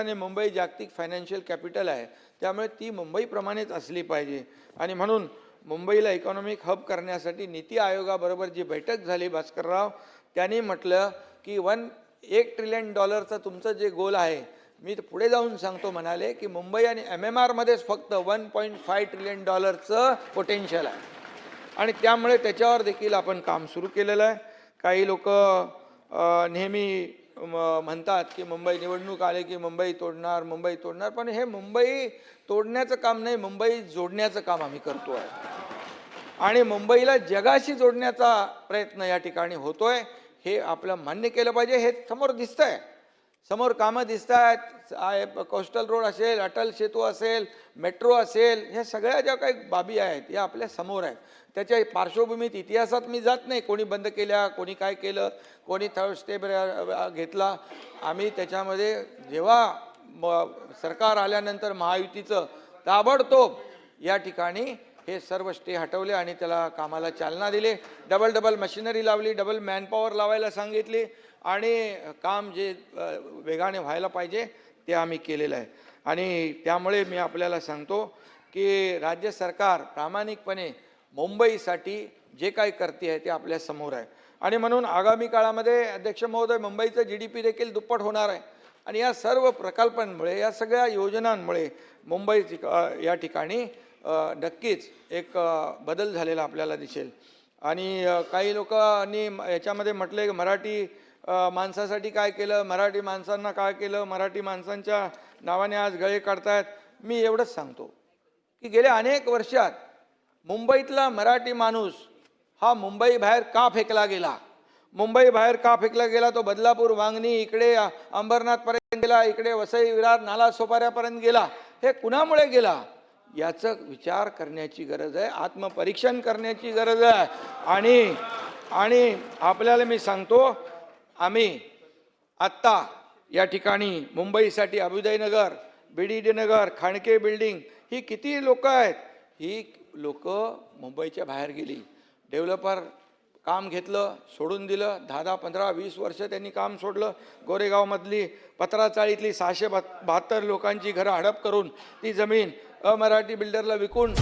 अर्थाने मुंबई जागतिक financial capital आहे. त्यामुळे ती मुंबईप्रमाणेच असली पाहिजे. आणि म्हणून मुंबईला इकॉनॉमिक हब करण्यासाठी नीती आयोगाबरोबर जी बैठक झाली भास्करराव त्यांनी म्हटलं की वन एक ट्रिलियन डॉलरचं तुमचं जे गोल आहे मी पुढे जाऊन सांगतो म्हणाले की मुंबई आणि एम एम आरमध्येच फक्त वन पॉईंट फाय ट्रिलियन डॉलरचं पोटेन्शियल आहे. आणि त्यामुळे त्याच्यावर देखील आपण काम सुरू केलेलं आहे. काही लोक नेहमी म्हणतात की मुंबई निवडणूक आले की मुंबई तोडणार मुंबई तोडणार. पण हे मुंबई तोडण्याचं काम नाही मुंबई जोडण्याचं काम आम्ही करतो आहे आणि मुंबईला जगाशी जोडण्याचा प्रयत्न या ठिकाणी होतोय हे आपलं मान्य केलं पाहिजे हे समोर दिसतंय. समोर कामं दिसत आहेत कोस्टल रोड असेल अटल सेतू असेल मेट्रो असेल ह्या सगळ्या ज्या काही बाबी आहेत या आपल्यासमोर आहेत. त्याच्या पार्श्वभूमीत इतिहासात मी जात नाही. कोणी बंद केल्या कोणी काय केलं कोणी थर्ड स्टेप घेतला. आम्ही त्याच्यामध्ये जेव्हा म- सरकार आल्यानंतर महायुतीचं ताबडतोब या ठिकाणी हे सर्व स्टे हटवले आणि त्याला कामाला चालना दिली. डबल डबल मशिनरी लावली डबल मॅनपॉवर लावायला सांगितली आणि काम जे वेगाने व्हायला पाहिजे ते आम्ही केलेलं आहे. आणि त्यामुळे मी आपल्याला सांगतो की राज्य सरकार प्रामाणिकपणे मुंबईसाठी जे काही करते आहे ते आपल्यासमोर आहे. आणि म्हणून आगामी काळामध्ये अध्यक्ष महोदय मुंबईचं जी डी पी देखील दुप्पट होणार आहे. आणि या सर्व प्रकल्पांमुळे या सगळ्या योजनांमुळे मुंबई या ठिकाणी नक्कीच एक बदल झालेला आपल्याला दिसेल. आणि काही लोकांनी याच्यामध्ये म्हटले की मराठी माणसासाठी काय केलं मराठी माणसांना काय केलं मराठी माणसांच्या नावाने आज गळे काढतायत. मी एवढंच सांगतो की गेल्या अनेक वर्षात मुंबईतला मराठी माणूस हा मुंबई बाहेर का फेकला गेला? मुंबई बाहेर का फेकला गेला? तो बदलापूर वांगणी इकडे अंबरनाथपर्यंत गेला इकडे वसई विरार नाला सोपाऱ्यापर्यंत गेला. हे कुणामुळे गेला? याचं विचार करण्याची गरज आहे आत्मपरीक्षण करण्याची गरज आहे. आणि आणि आपल्याला मी सांगतो आम्ही आत्ता या ठिकाणी मुंबईसाठी Abhyudaynagar B D D Nagar खाणके building ही किती लोक आहेत? ही लोक मुंबईच्या बाहेर गेली. डेव्हलपर काम घेतलं सोडून दिलं. दहा दहा पंधरा वीस वर्ष त्यांनी काम सोडलं. गोरेगावमधली पत्राचाळीतली सहाशे बहात- बहात्तर लोकांची घरं हडप करून ती जमीन अमराठी बिल्डरला विकून.